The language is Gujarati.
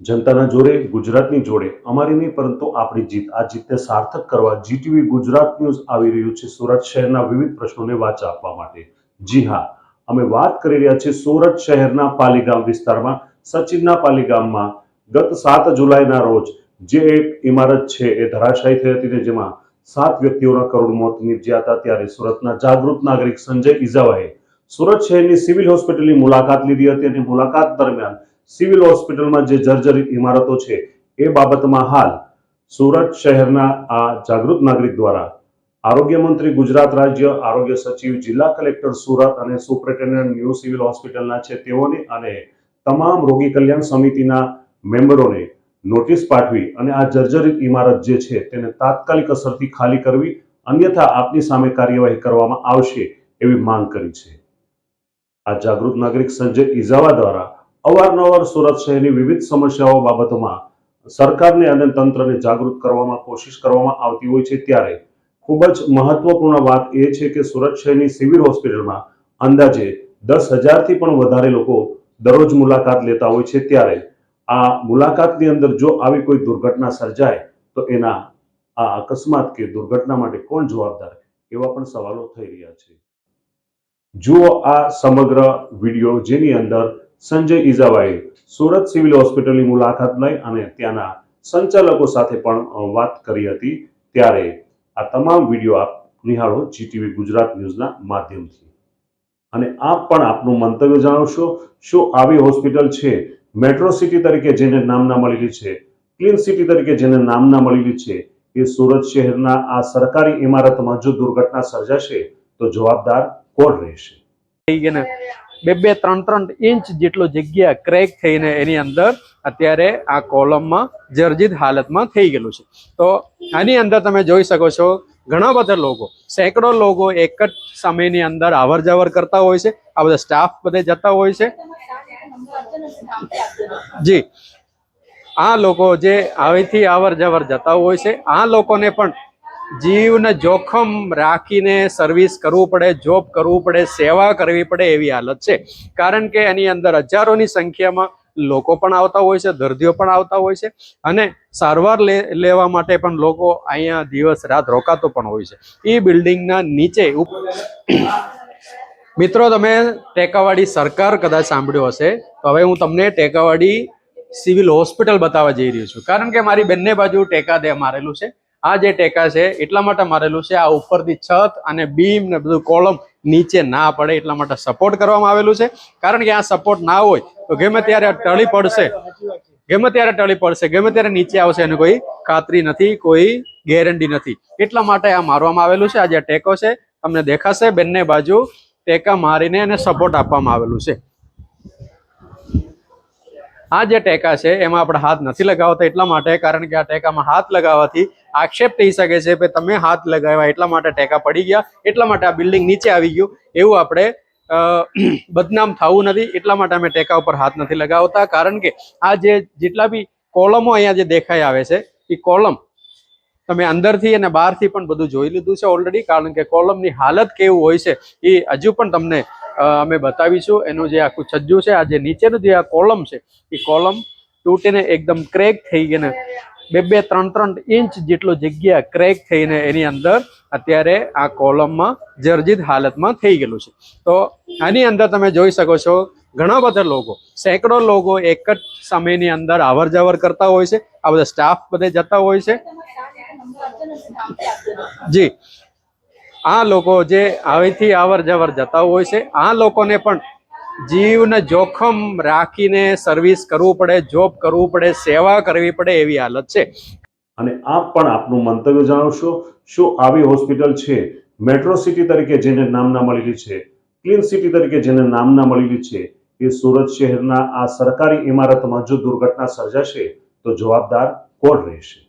જનતાના જોડે, ગુજરાતની જોડે. અમારી નહીં, પરંતુ આપણી જીત. આ જીતને સાર્થક કરવા જીટીવી ગુજરાત ન્યૂઝ આવી રહ્યું છે સુરત શહેરના વિવિધ પ્રશ્નોને વાચા આપવા માટે. જી હા, અમે વાત કરી રહ્યા છીએ સુરત શહેરના પાલીગામ વિસ્તારમાં, સચિનના પાલીગામમાં. ગત સાત જુલાઈના રોજ જે એક ઇમારત છે એ ધરાશાયી થઈ હતી ને જેમાં સાત વ્યક્તિઓના કરોડ મોત નીપજ્યા હતા, ત્યારે સુરતના જાગૃત નાગરિક સંજય ઇઝાવાએ સુરત શહેરની સિવિલ હોસ્પિટલની મુલાકાત લીધી હતી અને મુલાકાત દરમિયાન સિવિલ હોસ્પિટલમાં જે જર્જરિત ઇમારતો છે, એ બાબતમાં હાલ સુરત શહેરના આ જાગૃત નાગરિક દ્વારા આરોગ્ય મંત્રી ગુજરાત રાજ્ય આરોગ્ય સચિવ જિલ્લા કલેક્ટર સુરત અને સુપ્રિન્ટેન્ડન્ટ ન્યૂ સિવિલ હોસ્પિટલના છે તેઓને અને તમામ રોગી કલ્યાણ સમિતિના મેમ્બરોને નોટિસ પાઠવી અને આ જર્જરિત ઇમારત જે છે તેને તાત્કાલિક અસરથી ખાલી કરવી, અન્યથા આપની સામે કાર્યવાહી કરવામાં આવશે એવી માંગ કરી છે. આ જાગૃત નાગરિક સંજય ઇઝાવા દ્વારા અવારનવાર સુરત શહેરની વિવિધ સમસ્યાઓ બાબતમાં સરકારને અને તંત્રને જાગૃત કરવામાં કોશિશ કરવામાં આવતી હોય છે ત્યારે ખૂબ જ મહત્વપૂર્ણ વાત એ છે કે સુરત શહેરની સિવિલ હોસ્પિટલમાં અંદાજે દસ હજારથી પણ વધારે લોકો દરરોજ મુલાકાત લેતા હોય છે ત્યારે આ મુલાકાતની અંદર જો આવી કોઈ દુર્ઘટના સર્જાય, તો એના આ અકસ્માત કે દુર્ઘટના માટે કોણ જવાબદાર એવા પણ સવાલો થઈ રહ્યા છે. જુઓ આ સમગ્ર વીડિયો જેની અંદર સંજય ઇઝાવાએ સુરત સિવિલ હોસ્પિટલની મુલાકાત લઈ અને ત્યાંના સંચાલકો સાથે પણ વાત કરી હતી. ત્યારે આ તમામ વીડિયો આપ નિહાળો જીટીવી ગુજરાત ન્યૂઝના માધ્યમથી. અને આપ પણ આપનું મંતવ્ય જણાવશો, શું આવી હોસ્પિટલ છે? મેટ્રો સિટી તરીકે જેને નામના મળેલી છે, ક્લીન સિટી તરીકે જેને નામના મળેલી છે, એ સુરત શહેરના આ સરકારી ઇમારતમાં જો દુર્ઘટના સર્જાશે, તો જવાબદાર કોણ રહેશે? બે બે, ત્રણ ત્રણ ઇંચ જેટલો જગ્યા ક્રેક થઈને એની અંદર અત્યારે આ કોલમમાં જર્જિત હાલતમાં થઈ ગયેલું છે. તો આની અંદર તમે જોઈ શકો છો, ઘણા બધા લોકો, સેંકડો લોકો એક જ સમયની અંદર અવર જવર કરતા હોય છે. આ બધા સ્ટાફ બધે જતા હોય છે. જી. આ લોકો જે આવેથી અવર જવર જતા હોય છે, આ લોકોને પણ જીવને જોખમ રાખીને સર્વિસ કરવું પડે જોબ કરવું પડે, સેવા કરવી પડે એવી હાલત છે. કારણ કે એની અંદર હજારોની સંખ્યામાં લોકો પણ આવતા હોય છે, દર્દીઓ પણ આવતા હોય છે અને સારવાર લેવા માટે પણ લોકો અહીંયા દિવસ રાત રોકાતો પણ હોય છે. એ બિલ્ડિંગના નીચે મિત્રો, તમે ટેકાવાડી સરકાર કદાચ સાંભળ્યો હશે, તો હવે હું તમને ટેકાવાડી સિવિલ હોસ્પિટલ બતાવવા જઈ રહ્યો છું. કારણ કે મારી બંને બાજુ ટેકા દે મારેલું છે. આ જે ટેકા છે, એટલા માટે મારેલું છે, આ ઉપરથી છત અને બીમ ને બધું કોલમ નીચે ના પડે, એટલા માટે સપોર્ટ કરવામાં આવેલું છે. કારણ કે આ સપોર્ટ ના હોય, તો ગમે ત્યારે ટળી પડશે, ગમે ત્યારે ટળી પડશે, ગમે ત્યારે નીચે આવશે, એની કોઈ ખાતરી નથી, કોઈ ગેરંટી નથી. એટલા માટે આ મારવામાં આવેલું છે. આ જે ટેકો છે, તમને દેખાશે, બંને બાજુ ટેકા મારીને એને સપોર્ટ આપવામાં આવેલું છે. આ જે ટેકા છે, એમાં આપણે હાથ નથી લગાવતા એટલા માટે, કારણ કે આ ટેકામાં હાથ લગાવવાથી આક્ષેપ થઈ શકે છે કે તમે હાથ લગાવ્યા એટલા માટે ટેકા પડી ગયા, એટલા માટે આ બિલ્ડિંગ નીચે આવી ગયું. એવું આપણે બદનામ થવું નથી, એટલા માટે અમે ટેકા ઉપર હાથ નથી લગાવતા. કારણ કે આ જે જેટલા બી કોલમો અહીંયા જે દેખાઈ આવે છે, એ કોલમ તમે અંદરથી અને બહારથી પણ બધું જોઈ લીધું છે ઓલરેડી કારણ કે કોલમની હાલત કેવું હોય છે, એ હજુ પણ તમને અમે બતાવીશું. એનું જે આખું છજ્જું છે, આ જે નીચેનું જે આ કોલમ છે, એ કોલમ તૂટીને એકદમ ક્રેક થઈ ગઈને બે બે, ત્રણ ત્રણ ઇંચ જેટલો જગ્યા ક્રેક થઈને એની અંદર અત્યારે આ કોલમમાં જર્જિત હાલતમાં થઈ ગયેલું છે. તો આની અંદર તમે જોઈ શકો છો, ઘણા બધા લોકો, સેંકડો લોકો એક જ સમયની અંદર અવર જવર કરતા હોય છે. આ બધા સ્ટાફ બધે જતા હોય છે. જી. આ લોકો જે આવેથી અવર જવર જતા હોય છે, આ લોકોને પણ જીવને જોખમ રાખીને સર્વિસ કરવું પડે જોબ કરવું પડે, સેવા કરવી પડે એવી હાલત છે. અને આપ પણ આપનું મંતવ્ય જણાવશો શું આવી હોસ્પિટલ છે? મેટ્રો સિટી તરીકે જેને નામના મળેલી છે ક્લીન સિટી તરીકે જેને નામના મળેલી છે, એ સુરત શહેરના આ સરકારી ઇમારતમાં જો દુર્ઘટના સર્જાશે, તો જવાબદાર કોણ રહેશે?